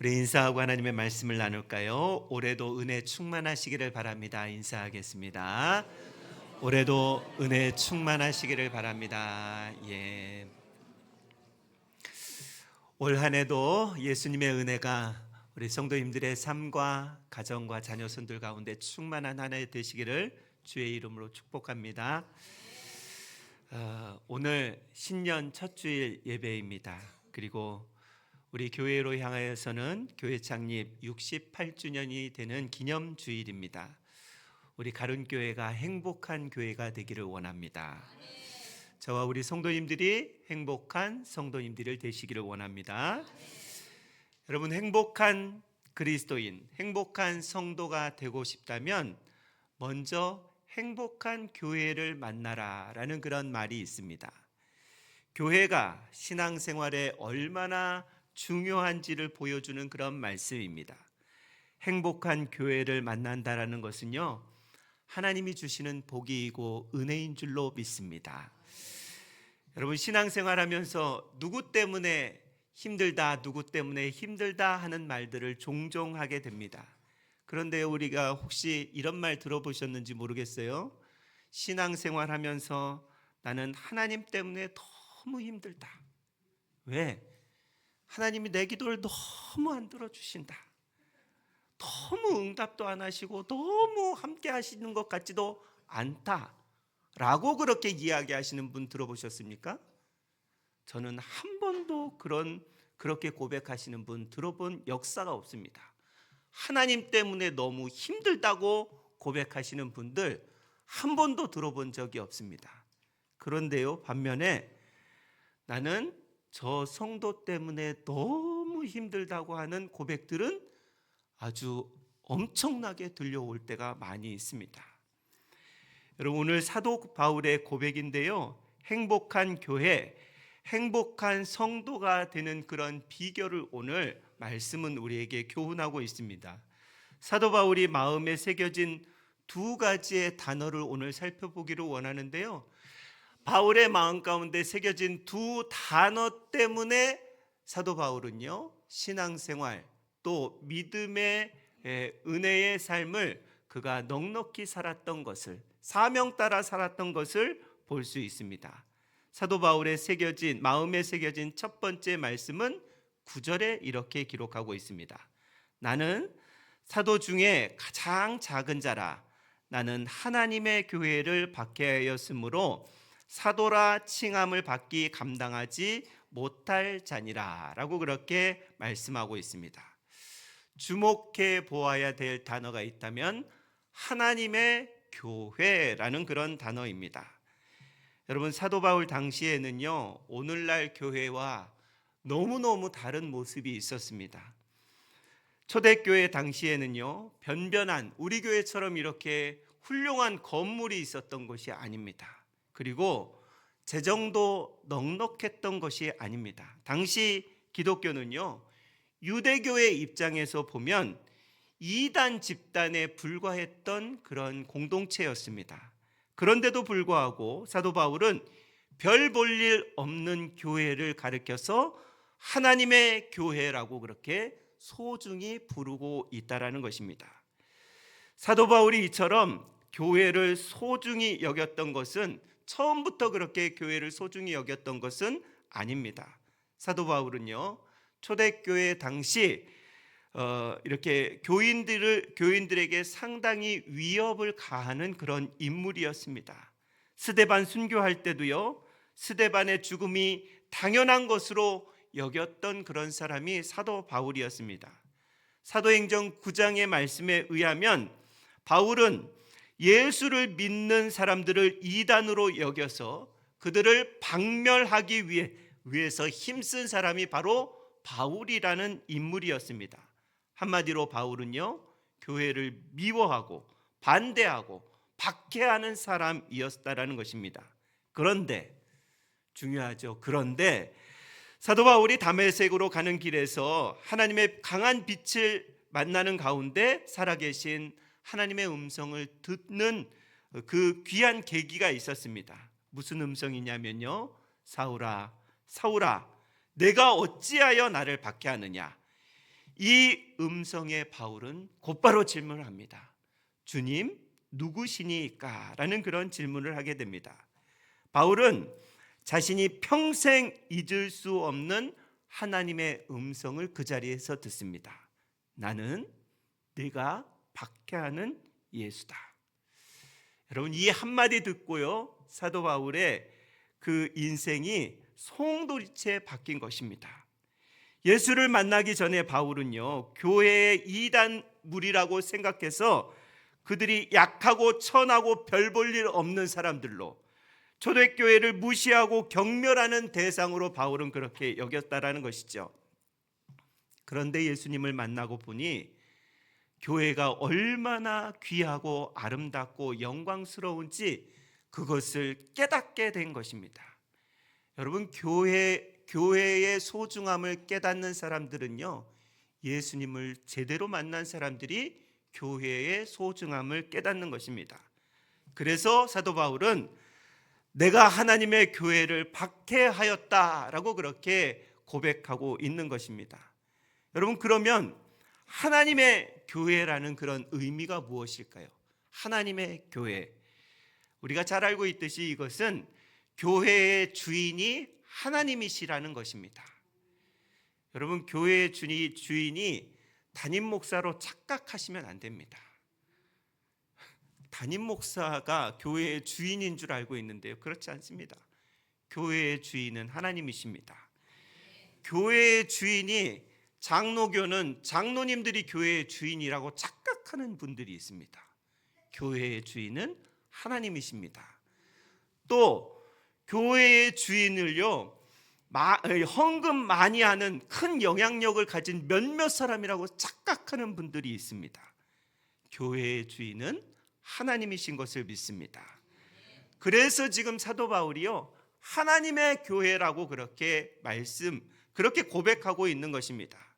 우리 인사하고 하나님의 말씀을 나눌까요? 올해도 은혜 충만하시기를 바랍니다. 인사하겠습니다. 올해도 은혜 충만하시기를 바랍니다. 예. 올 한해도 예수님의 은혜가 우리 성도님들의 삶과 가정과 자녀 손들 가운데 충만한 한해 되시기를 주의 이름으로 축복합니다. 어, 오늘 신년 첫 주일 예배입니다. 그리고 우리 교회로 향하여서는 교회 창립 68주년이 되는 기념 주일입니다. 우리 가른 교회가 행복한 교회가 되기를 원합니다. 저와 우리 성도님들이 행복한 성도님들을 되시기를 원합니다. 여러분 행복한 그리스도인, 행복한 성도가 되고 싶다면 먼저 행복한 교회를 만나라라는 그런 말이 있습니다. 교회가 신앙생활에 얼마나 중요한지를 보여주는 그런 말씀입니다. 행복한 교회를 만난다라는 것은요. 하나님이 주시는 복이고 은혜인 줄로 믿습니다. 여러분 신앙생활 하면서 누구 때문에 힘들다, 누구 때문에 힘들다 하는 말들을 종종 하게 됩니다. 그런데 우리가 혹시 이런 말 들어보셨는지 모르겠어요. 신앙생활 하면서 나는 하나님 때문에 너무 힘들다. 왜? 하나님이 내 기도를 너무 안 들어주신다. 너무 응답도 안 하시고 너무 함께 하시는 것 같지도 않다. 라고 그렇게 이야기하시는 분 들어보셨습니까? 저는 한 번도 그런 그렇게 고백하시는 분 들어본 역사가 없습니다. 하나님 때문에 너무 힘들다고 고백하시는 분들 한 번도 들어본 적이 없습니다. 그런데요, 반면에 나는 저 성도 때문에 너무 힘들다고 하는 고백들은 아주 엄청나게 들려올 때가 많이 있습니다. 여러분 오늘 사도 바울의 고백인데요. 행복한 교회, 행복한 성도가 되는 그런 비결을 오늘 말씀은 우리에게 교훈하고 있습니다. 사도 바울이 마음에 새겨진 두 가지의 단어를 오늘 살펴보기를 원하는데요. 바울의 마음 가운데 새겨진 두 단어 때문에 사도 바울은요 신앙생활 또 믿음의 은혜의 삶을 그가 넉넉히 살았던 것을 사명 따라 살았던 것을 볼 수 있습니다. 사도 바울의 새겨진 마음에 새겨진 첫 번째 말씀은 9절에 이렇게 기록하고 있습니다. 나는 사도 중에 가장 작은 자라 나는 하나님의 교회를 박해하였으므로 사도라 칭함을 받기 감당하지 못할 자니라라고 그렇게 말씀하고 있습니다. 주목해 보아야 될 단어가 있다면 하나님의 교회라는 그런 단어입니다. 여러분 사도 바울 당시에는요. 오늘날 교회와 너무너무 다른 모습이 있었습니다. 초대교회 당시에는요. 변변한 우리 교회처럼 이렇게 훌륭한 건물이 있었던 것이 아닙니다. 그리고 재정도 넉넉했던 것이 아닙니다. 당시 기독교는요, 유대교의 입장에서 보면 이단 집단에 불과했던 그런 공동체였습니다. 그런데도 불구하고 사도 바울은 별 볼 일 없는 교회를 가르켜서 하나님의 교회라고 그렇게 소중히 부르고 있다라는 것입니다. 사도 바울이 이처럼 교회를 소중히 여겼던 것은 처음부터 그렇게 교회를 소중히 여겼던 것은 아닙니다. 사도 바울은요 초대교회 당시 어, 이렇게 교인들을 교인들에게 상당히 위협을 가하는 그런 인물이었습니다. 스데반 순교할 때도요 스데반의 죽음이 당연한 것으로 여겼던 그런 사람이 사도 바울이었습니다. 사도행전 9장의 말씀에 의하면 바울은 예수를 믿는 사람들을 이단으로 여겨서 그들을 박멸하기 위해 위해서 힘쓴 사람이 바로 바울이라는 인물이었습니다. 한마디로 바울은요 교회를 미워하고 반대하고 박해하는 사람이었다라는 것입니다. 그런데 중요하죠. 그런데 사도 바울이 다메섹으로 가는 길에서 하나님의 강한 빛을 만나는 가운데 살아계신 하나님의 음성을 듣는 그 귀한 계기가 있었습니다. 무슨 음성이냐면요. 사울아, 사울아, 내가 어찌하여 나를 박해하느냐? 이 음성에 바울은 곧바로 질문을 합니다. 주님, 누구시니까? 라는 그런 질문을 하게 됩니다. 바울은 자신이 평생 잊을 수 없는 하나님의 음성을 그 자리에서 듣습니다. 나는 네가 박해하는 예수다. 여러분 이 한마디 듣고요. 사도 바울의 그 인생이 송도리째 바뀐 것입니다. 예수를 만나기 전에 바울은요. 교회의 이단 무리라고 생각해서 그들이 약하고 천하고 별 볼 일 없는 사람들로 초대교회를 무시하고 경멸하는 대상으로 바울은 그렇게 여겼다라는 것이죠. 그런데 예수님을 만나고 보니 교회가 얼마나 귀하고 아름답고 영광스러운지 그것을 깨닫게 된 것입니다. 여러분 교회 교회의 소중함을 깨닫는 사람들은요. 예수님을 제대로 만난 사람들이 교회의 소중함을 깨닫는 것입니다. 그래서 사도 바울은 내가 하나님의 교회를 박해하였다라고 그렇게 고백하고 있는 것입니다. 여러분 그러면 하나님의 교회라는 그런 의미가 무엇일까요? 하나님의 교회. 우리가 잘 알고 있듯이 이것은 교회의 주인이 하나님이시라는 것입니다. 여러분 교회의 주인이 담임 목사로 착각하시면 안 됩니다. 담임 목사가 교회의 주인인 줄 알고 있는데요. 그렇지 않습니다. 교회의 주인은 하나님이십니다. 교회의 주인이 장로교는 장로님들이 교회의 주인이라고 착각하는 분들이 있습니다. 교회의 주인은 하나님이십니다. 또 교회의 주인을요 헌금 많이 하는 큰 영향력을 가진 몇몇 사람이라고 착각하는 분들이 있습니다. 교회의 주인은 하나님이신 것을 믿습니다. 그래서 지금 사도 바울이요 하나님의 교회라고 그렇게 말씀 그렇게 고백하고 있는 것입니다.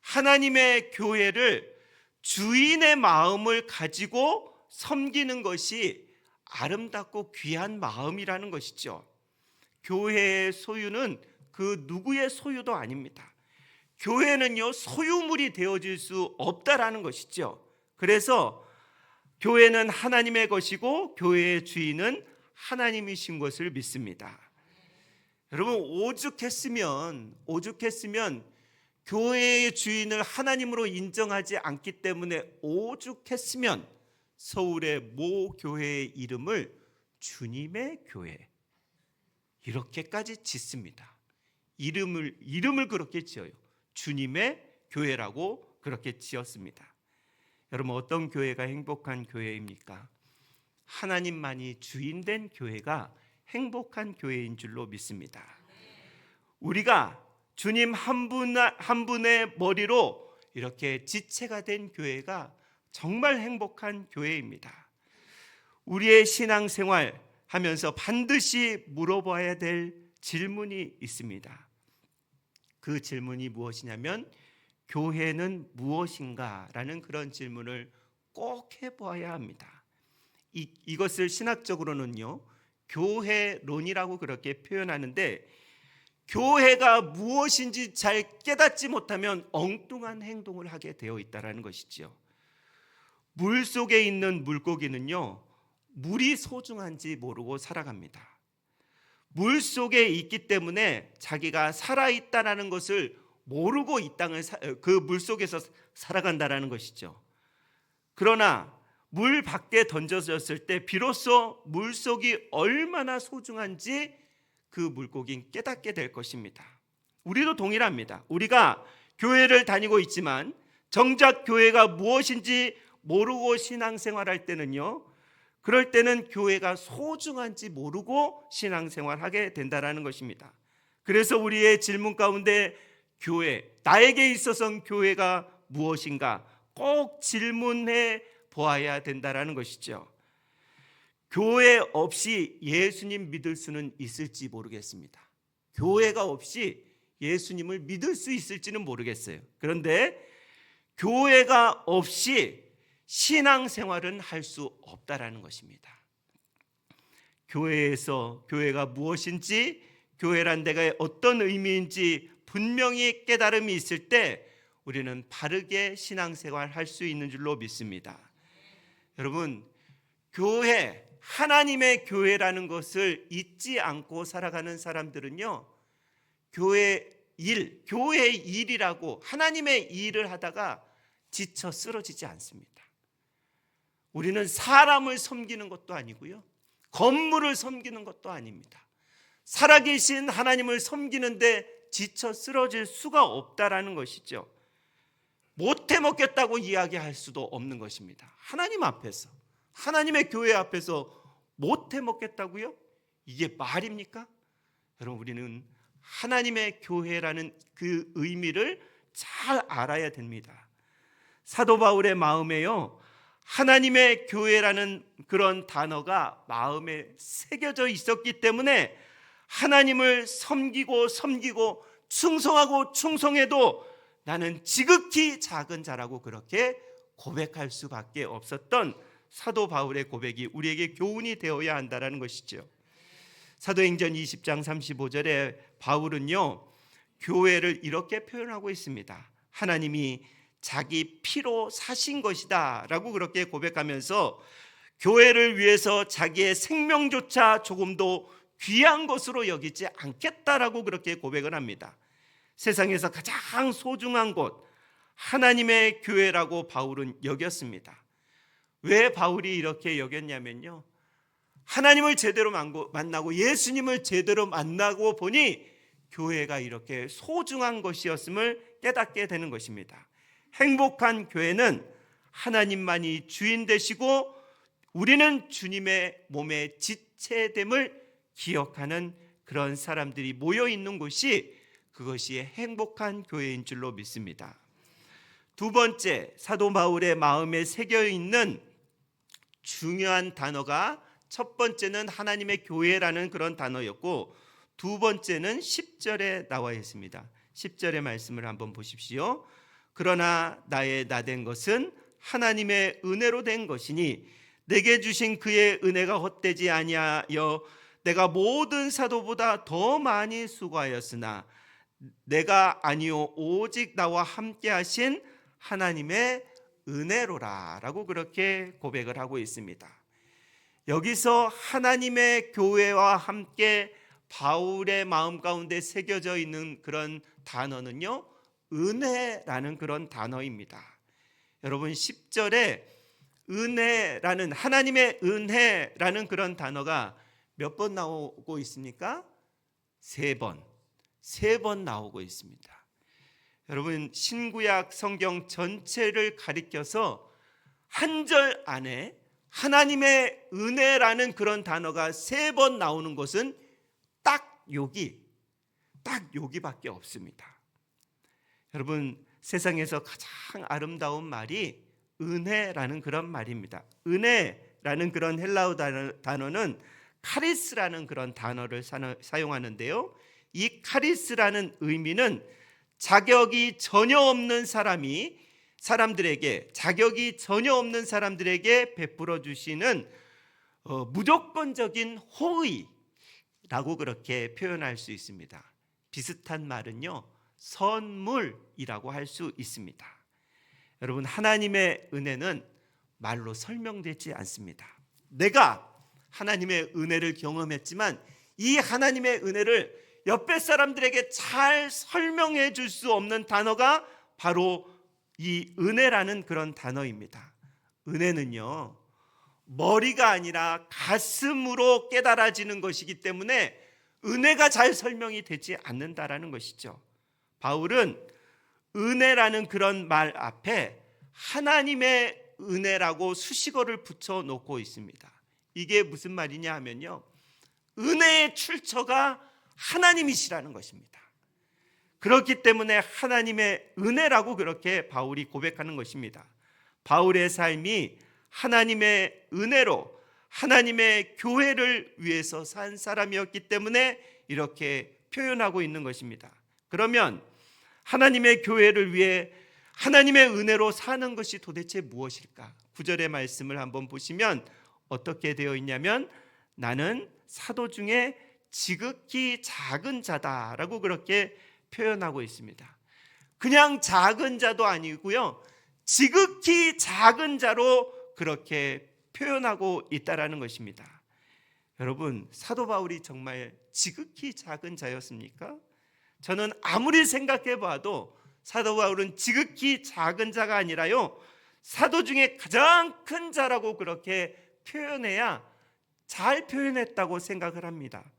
하나님의 교회를 주인의 마음을 가지고 섬기는 것이 아름답고 귀한 마음이라는 것이죠. 교회의 소유는 그 누구의 소유도 아닙니다. 교회는요 소유물이 되어질 수 없다라는 것이죠. 그래서 교회는 하나님의 것이고 교회의 주인은 하나님이신 것을 믿습니다. 여러분 오죽했으면 오죽했으면 교회의 주인을 하나님으로 인정하지 않기 때문에 오죽했으면 서울의 모 교회의 이름을 주님의 교회 이렇게까지 짓습니다. 이름을 이름을 그렇게 지어요. 주님의 교회라고 그렇게 지었습니다. 여러분 어떤 교회가 행복한 교회입니까? 하나님만이 주인 된 교회가 행복한 교회인 줄로 믿습니다. 우리가 주님 한 분 한 분의 머리로 이렇게 지체가 된 교회가 정말 행복한 교회입니다. 우리의 신앙생활 하면서 반드시 물어봐야 될 질문이 있습니다. 그 질문이 무엇이냐면 교회는 무엇인가라는 그런 질문을 꼭 해보아야 합니다. 이, 이것을 신학적으로는요 교회론이라고 그렇게 표현하는데 교회가 무엇인지 잘 깨닫지 못하면 엉뚱한 행동을 하게 되어 있다라는 것이지요. 물 속에 있는 물고기는요 물이 소중한지 모르고 살아갑니다. 물 속에 있기 때문에 자기가 살아 있다라는 것을 모르고 이 땅을 그 물 속에서 살아간다라는 것이죠. 그러나 물 밖에 던져졌을 때 비로소 물 속이 얼마나 소중한지 그 물고기는 깨닫게 될 것입니다. 우리도 동일합니다. 우리가 교회를 다니고 있지만 정작 교회가 무엇인지 모르고 신앙생활할 때는요. 그럴 때는 교회가 소중한지 모르고 신앙생활하게 된다라는 것입니다. 그래서 우리의 질문 가운데 교회 나에게 있어서 교회가 무엇인가 꼭 질문해 보아야 된다라는 것이죠. 교회 없이 예수님 믿을 수는 있을지 모르겠습니다. 교회가 없이 예수님을 믿을 수 있을지는 모르겠어요. 그런데 교회가 없이 신앙생활은 할 수 없다라는 것입니다. 교회에서 교회가 무엇인지 교회란 데가 어떤 의미인지 분명히 깨달음이 있을 때 우리는 바르게 신앙생활 할 수 있는 줄로 믿습니다. 여러분, 교회, 하나님의 교회라는 것을 잊지 않고 살아가는 사람들은요, 교회 일, 교회 일이라고 하나님의 일을 하다가 지쳐 쓰러지지 않습니다. 우리는 사람을 섬기는 것도 아니고요, 건물을 섬기는 것도 아닙니다. 살아계신 하나님을 섬기는데 지쳐 쓰러질 수가 없다라는 것이죠. 못해 먹겠다고 이야기할 수도 없는 것입니다. 하나님 앞에서 하나님의 교회 앞에서 못 해 먹겠다고요? 이게 말입니까? 여러분 우리는 하나님의 교회라는 그 의미를 잘 알아야 됩니다. 사도 바울의 마음에요. 하나님의 교회라는 그런 단어가 마음에 새겨져 있었기 때문에 하나님을 섬기고 섬기고 충성하고 충성해도 나는 지극히 작은 자라고 그렇게 고백할 수밖에 없었던 사도 바울의 고백이 우리에게 교훈이 되어야 한다라는 것이죠. 사도행전 20장 35절에 바울은요. 교회를 이렇게 표현하고 있습니다. 하나님이 자기 피로 사신 것이다라고 그렇게 고백하면서 교회를 위해서 자기의 생명조차 조금도 귀한 것으로 여기지 않겠다라고 그렇게 고백을 합니다. 세상에서 가장 소중한 곳 하나님의 교회라고 바울은 여겼습니다. 왜 바울이 이렇게 여겼냐면요. 하나님을 제대로 만나고 예수님을 제대로 만나고 보니 교회가 이렇게 소중한 것이었음을 깨닫게 되는 것입니다. 행복한 교회는 하나님만이 주인 되시고 우리는 주님의 몸의 지체됨을 기억하는 그런 사람들이 모여 있는 곳이 그것이 행복한 교회인 줄로 믿습니다. 두 번째 사도 바울의 마음에 새겨 있는 중요한 단어가 첫 번째는 하나님의 교회라는 그런 단어였고 두 번째는 10절에 나와 있습니다. 10절의 말씀을 한번 보십시오. 그러나 나의 나 된 것은 하나님의 은혜로 된 것이니 내게 주신 그의 은혜가 헛되지 아니하여 내가 모든 사도보다 더 많이 수고하였으나 내가 아니요 오직 나와 함께 하신 하나님의 은혜로라 라고 그렇게 고백을 하고 있습니다. 여기서 하나님의 교회와 함께 바울의 마음 가운데 새겨져 있는 그런 단어는요. 은혜라는 그런 단어입니다. 여러분 10절에 은혜라는 하나님의 은혜라는 그런 단어가 몇 번 나오고 있습니까? 세 번. 세 번 나오고 있습니다. 여러분 신구약 성경 전체를 가리켜서 한 절 안에 하나님의 은혜라는 그런 단어가 세 번 나오는 것은 딱 여기 딱 여기밖에 없습니다. 여러분 세상에서 가장 아름다운 말이 은혜라는 그런 말입니다. 은혜라는 그런 헬라어 단어는 카리스라는 그런 단어를 사용하는데요. 이 카리스라는 의미는 자격이 전혀 없는 사람이 사람들에게 자격이 전혀 없는 사람들에게 베풀어 주시는 어, 무조건적인 호의라고 그렇게 표현할 수 있습니다. 비슷한 말은요 선물이라고 할 수 있습니다. 여러분 하나님의 은혜는 말로 설명되지 않습니다. 내가 하나님의 은혜를 경험했지만 이 하나님의 은혜를 옆에 사람들에게 잘 설명해 줄 수 없는 단어가 바로 이 은혜라는 그런 단어입니다. 은혜는요, 머리가 아니라 가슴으로 깨달아지는 것이기 때문에 은혜가 잘 설명이 되지 않는다라는 것이죠. 바울은 은혜라는 그런 말 앞에 하나님의 은혜라고 수식어를 붙여 놓고 있습니다. 이게 무슨 말이냐 하면요. 은혜의 출처가 하나님이시라는 것입니다. 그렇기 때문에 하나님의 은혜라고 그렇게 바울이 고백하는 것입니다. 바울의 삶이 하나님의 은혜로 하나님의 교회를 위해서 산 사람이었기 때문에 이렇게 표현하고 있는 것입니다. 그러면 하나님의 교회를 위해 하나님의 은혜로 사는 것이 도대체 무엇일까? 구절의 말씀을 한번 보시면 어떻게 되어 있냐면 나는 사도 중에 지극히 작은 자다라고 그렇게 표현하고 있습니다. 그냥 작은 자도 아니고요. 지극히 작은 자로 그렇게 표현하고 있다라는 것입니다. 여러분, 사도 바울이 정말 지극히 작은 자였습니까? 저는 아무리 생각해 봐도 사도 바울은 지극히 작은 자가 아니라요. 사도 중에 가장 큰 자라고 그렇게 표현해야 잘 표현했다고 생각을 합니다.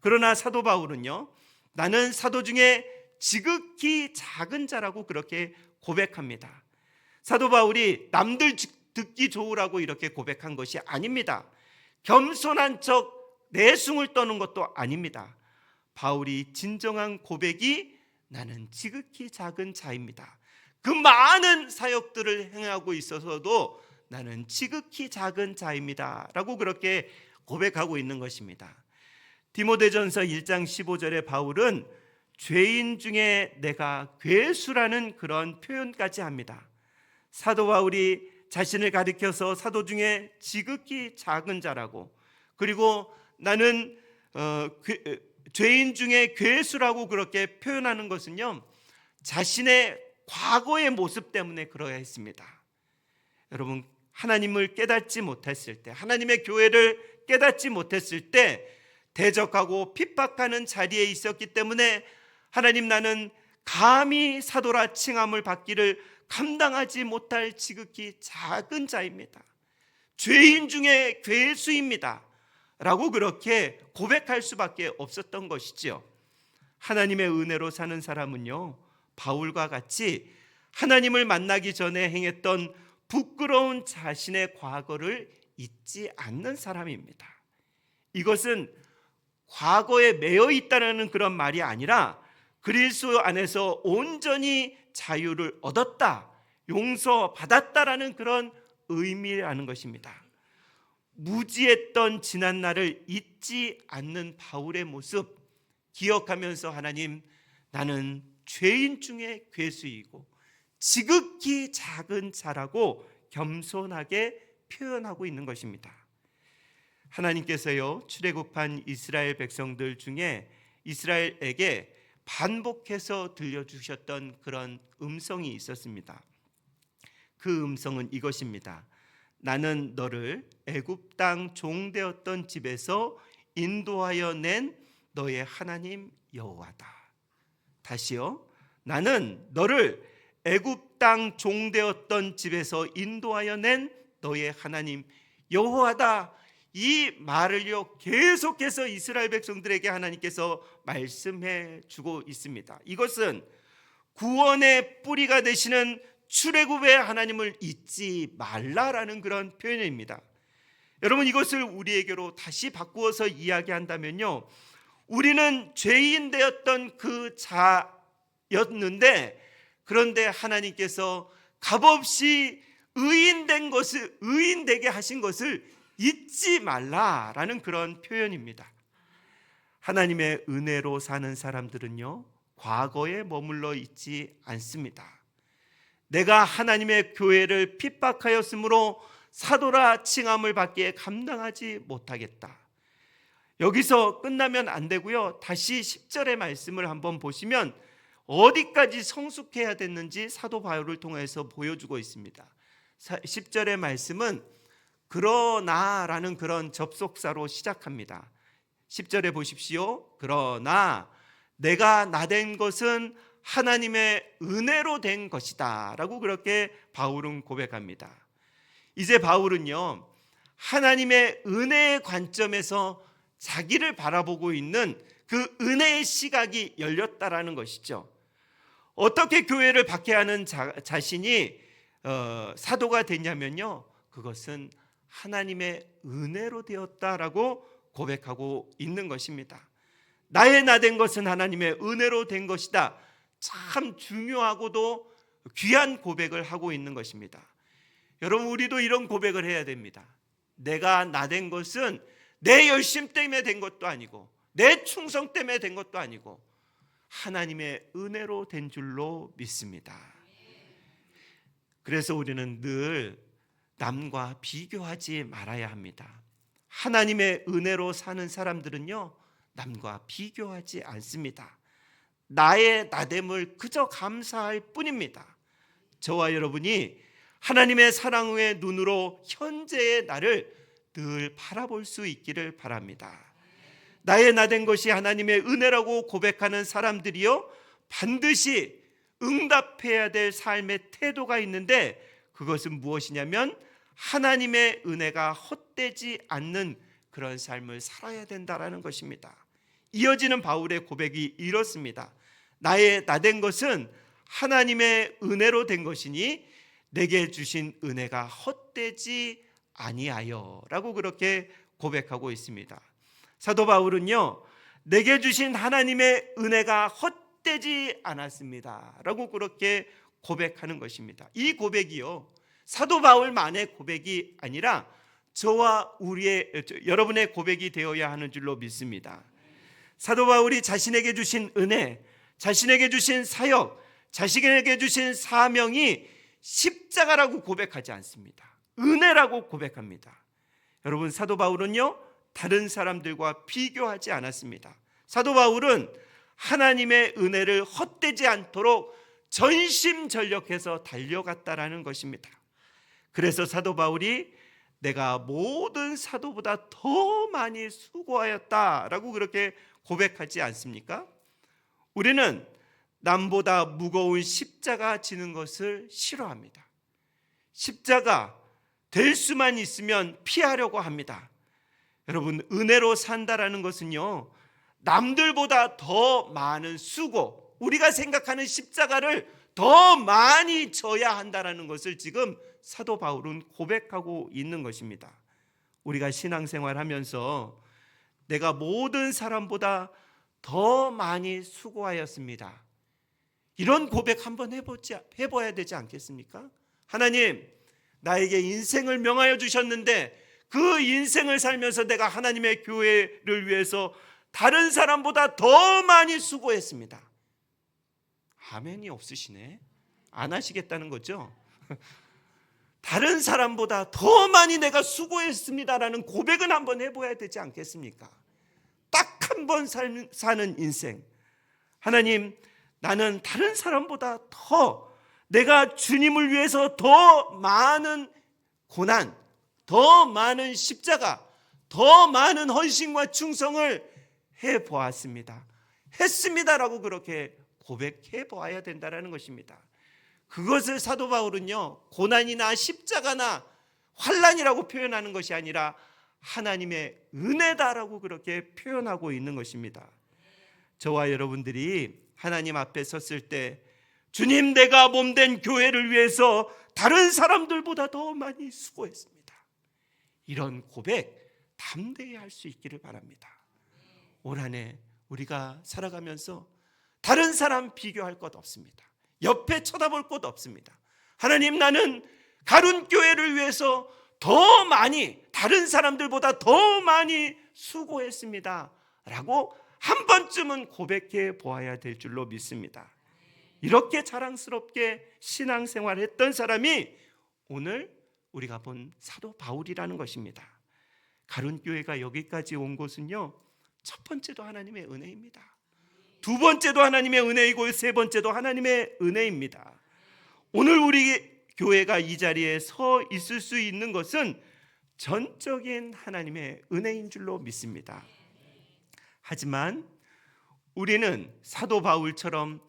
그러나 사도 바울은요. 나는 사도 중에 지극히 작은 자라고 그렇게 고백합니다. 사도 바울이 남들 듣기 좋으라고 이렇게 고백한 것이 아닙니다. 겸손한 척 내숭을 떠는 것도 아닙니다. 바울이 진정한 고백이 나는 지극히 작은 자입니다. 그 많은 사역들을 행하고 있어서도 나는 지극히 작은 자입니다. 라고 그렇게 고백하고 있는 것입니다. 디모데전서 1장 15절에 바울은 죄인 중에 내가 괴수라는 그런 표현까지 합니다. 사도 바울이 자신을 가리켜서 사도 중에 지극히 작은 자라고 그리고 나는 어, 괴, 죄인 중에 괴수라고 그렇게 표현하는 것은요 자신의 과거의 모습 때문에 그러야 했습니다. 여러분 하나님을 깨닫지 못했을 때 하나님의 교회를 깨닫지 못했을 때 대적하고 핍박하는 자리에 있었기 때문에 하나님 나는 감히 사도라 칭함을 받기를 감당하지 못할 지극히 작은 자입니다. 죄인 중에 괴수입니다. 라고 그렇게 고백할 수밖에 없었던 것이지요. 하나님의 은혜로 사는 사람은요, 바울과 같이 하나님을 만나기 전에 행했던 부끄러운 자신의 과거를 잊지 않는 사람입니다. 이것은 과거에 매여 있다는 그런 말이 아니라 그리스도 안에서 온전히 자유를 얻었다, 용서받았다라는 그런 의미라는 것입니다. 무지했던 지난 날을 잊지 않는 바울의 모습 기억하면서 하나님 나는 죄인 중에 괴수이고 지극히 작은 자라고 겸손하게 표현하고 있는 것입니다. 하나님께서요 출애굽한 이스라엘 백성들 중에 이스라엘에게 반복해서 들려주셨던 그런 음성이 있었습니다. 그 음성은 이것입니다. 나는 너를 애굽 땅 종되었던 집에서 인도하여 낸 너의 하나님 여호와다. 다시요. 나는 너를 애굽 땅 종되었던 집에서 인도하여 낸 너의 하나님 여호와다. 이 말을요 계속해서 이스라엘 백성들에게 하나님께서 말씀해 주고 있습니다. 이것은 구원의 뿌리가 되시는 출애굽의 하나님을 잊지 말라라는 그런 표현입니다. 여러분 이것을 우리에게로 다시 바꾸어서 이야기한다면요. 우리는 죄인 되었던 그 자였는데 그런데 하나님께서 값없이 의인된 것을 의인되게 하신 것을 잊지 말라라는 그런 표현입니다. 하나님의 은혜로 사는 사람들은요, 과거에 머물러 있지 않습니다. 내가 하나님의 교회를 핍박하였으므로 사도라 칭함을 받기에 감당하지 못하겠다. 여기서 끝나면 안 되고요. 다시 10절의 말씀을 한번 보시면 어디까지 성숙해야 됐는지 사도 바울을 통해서 보여주고 있습니다. 10절의 말씀은 그러나라는 그런 접속사로 시작합니다. 10절에 보십시오. 그러나 내가 나된 것은 하나님의 은혜로 된 것이다. 라고 그렇게 바울은 고백합니다. 이제 바울은요, 하나님의 은혜의 관점에서 자기를 바라보고 있는 그 은혜의 시각이 열렸다라는 것이죠. 어떻게 교회를 박해하는 자, 자신이 어, 사도가 됐냐면요. 그것은 하나님의 은혜로 되었다라고 고백하고 있는 것입니다. 나의 나 된 것은 하나님의 은혜로 된 것이다. 참 중요하고도 귀한 고백을 하고 있는 것입니다. 여러분 우리도 이런 고백을 해야 됩니다. 내가 나 된 것은 내 열심 때문에 된 것도 아니고 내 충성 때문에 된 것도 아니고 하나님의 은혜로 된 줄로 믿습니다. 그래서 우리는 늘 남과 비교하지 말아야 합니다. 하나님의 은혜로 사는 사람들은요, 남과 비교하지 않습니다. 나의 나됨을 그저 감사할 뿐입니다. 저와 여러분이 하나님의 사랑의 눈으로 현재의 나를 늘 바라볼 수 있기를 바랍니다. 나의 나된 것이 하나님의 은혜라고 고백하는 사람들이요 반드시 응답해야 될 삶의 태도가 있는데 그것은 무엇이냐면 하나님의 은혜가 헛되지 않는 그런 삶을 살아야 된다라는 것입니다. 이어지는 바울의 고백이 이렇습니다. 나의 나 된 것은 하나님의 은혜로 된 것이니 내게 주신 은혜가 헛되지 아니하여라고 그렇게 고백하고 있습니다. 사도 바울은요. 내게 주신 하나님의 은혜가 헛되지 않았습니다라고 그렇게 고백하는 것입니다. 이 고백이요. 사도 바울만의 고백이 아니라 저와 우리의 여러분의 고백이 되어야 하는 줄로 믿습니다. 사도 바울이 자신에게 주신 은혜, 자신에게 주신 사역, 자신에게 주신 사명이 십자가라고 고백하지 않습니다. 은혜라고 고백합니다. 여러분 사도 바울은요 다른 사람들과 비교하지 않았습니다. 사도 바울은 하나님의 은혜를 헛되지 않도록 전심전력해서 달려갔다라는 것입니다. 그래서 사도 바울이 내가 모든 사도보다 더 많이 수고하였다라고 그렇게 고백하지 않습니까? 우리는 남보다 무거운 십자가 지는 것을 싫어합니다. 십자가 될 수만 있으면 피하려고 합니다. 여러분, 은혜로 산다라는 것은요, 남들보다 더 많은 수고, 우리가 생각하는 십자가를 더 많이 져야 한다라는 것을 지금 사도 바울은 고백하고 있는 것입니다. 우리가 신앙생활 하면서 내가 모든 사람보다 더 많이 수고하였습니다. 이런 고백 한번 해보지, 해봐야 되지 않겠습니까? 하나님, 나에게 인생을 명하여 주셨는데 그 인생을 살면서 내가 하나님의 교회를 위해서 다른 사람보다 더 많이 수고했습니다. 아멘이 없으시네. 안 하시겠다는 거죠? 다른 사람보다 더 많이 내가 수고했습니다라는 고백은 한번 해봐야 되지 않겠습니까? 딱 한 번 사는 인생. 하나님, 나는 다른 사람보다 더 내가 주님을 위해서 더 많은 고난, 더 많은 십자가, 더 많은 헌신과 충성을 해 보았습니다. 했습니다라고 그렇게 고백해 보아야 된다라는 것입니다. 그것을 사도 바울은요, 고난이나 십자가나 환란이라고 표현하는 것이 아니라 하나님의 은혜다라고 그렇게 표현하고 있는 것입니다. 저와 여러분들이 하나님 앞에 섰을 때 주님 내가 몸된 교회를 위해서 다른 사람들보다 더 많이 수고했습니다. 이런 고백 담대히 할 수 있기를 바랍니다. 올 한해 우리가 살아가면서 다른 사람 비교할 것 없습니다. 옆에 쳐다볼 것 없습니다. 하나님 나는 가론 교회를 위해서 더 많이 다른 사람들보다 더 많이 수고했습니다. 라고 한 번쯤은 고백해 보아야 될 줄로 믿습니다. 이렇게 자랑스럽게 신앙생활 했던 사람이 오늘 우리가 본 사도 바울이라는 것입니다. 가론 교회가 여기까지 온 것은요. 첫 번째도 하나님의 은혜입니다. 두 번째도 하나님의 은혜이고 세 번째도 하나님의 은혜입니다. 오늘 우리 교회가 이 자리에 서 있을 수 있는 것은 전적인 하나님의 은혜인 줄로 믿습니다. 하지만 우리는 사도 바울처럼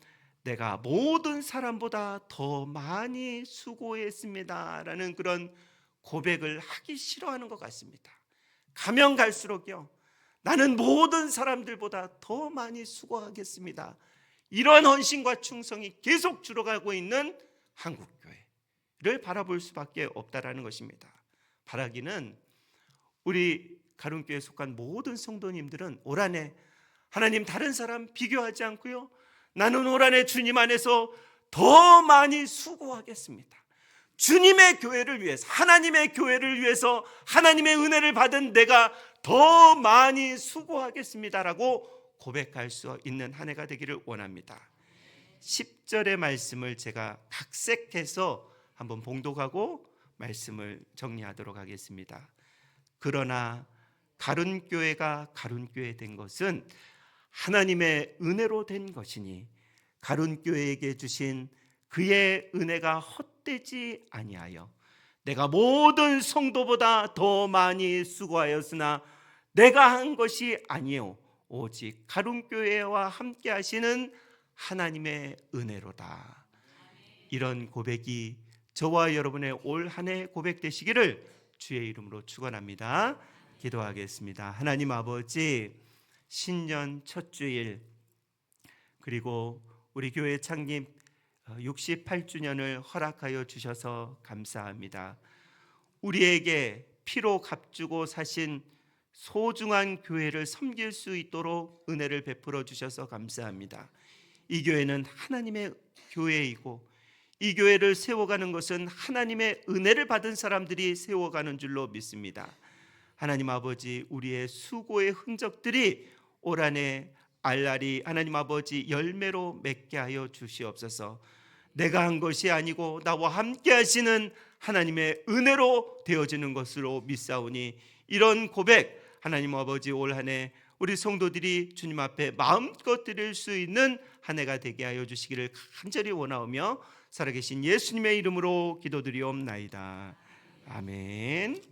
내가 모든 사람보다 더 많이 수고했습니다라는 그런 고백을 하기 싫어하는 것 같습니다. 가면 갈수록요. 나는 모든 사람들보다 더 많이 수고하겠습니다. 이런 헌신과 충성이 계속 줄어가고 있는 한국 교회를 바라볼 수밖에 없다라는 것입니다. 바라기는 우리 가론교에 속한 모든 성도님들은 올 한해 하나님 다른 사람 비교하지 않고요. 나는 올 한해 주님 안에서 더 많이 수고하겠습니다. 주님의 교회를 위해서 하나님의 교회를 위해서 하나님의 은혜를 받은 내가 더 많이 수고하겠습니다라고 고백할 수 있는 한 해가 되기를 원합니다. 10절의 말씀을 제가 각색해서 한번 봉독하고 말씀을 정리하도록 하겠습니다. 그러나 가룟 교회가 가룟 교회 된 것은 하나님의 은혜로 된 것이니 가룟 교회에게 주신 그의 은혜가 헛되지 아니하여 내가 모든 성도보다 더 많이 수고하였으나 내가 한 것이 아니요 오직 가룟 교회와 함께 하시는 하나님의 은혜로다. 이런 고백이 저와 여러분의 올 한 해 고백 되시기를 주의 이름으로 축원합니다. 기도하겠습니다. 하나님 아버지 신년 첫 주일 그리고 우리 교회 창립 68주년을 허락하여 주셔서 감사합니다. 우리에게 피로 값주고 사신 소중한 교회를 섬길 수 있도록 은혜를 베풀어 주셔서 감사합니다. 이 교회는 하나님의 교회이고 이 교회를 세워가는 것은 하나님의 은혜를 받은 사람들이 세워가는 줄로 믿습니다. 하나님 아버지 우리의 수고의 흔적들이 올 한해 알라리 하나님 아버지 열매로 맺게 하여 주시옵소서. 내가 한 것이 아니고 나와 함께 하시는 하나님의 은혜로 되어지는 것으로 믿사오니 이런 고백 하나님 아버지 올 한 해 우리 성도들이 주님 앞에 마음껏 드릴 수 있는 한 해가 되게 하여 주시기를 간절히 원하오며 살아계신 예수님의 이름으로 기도드리옵나이다. 아멘.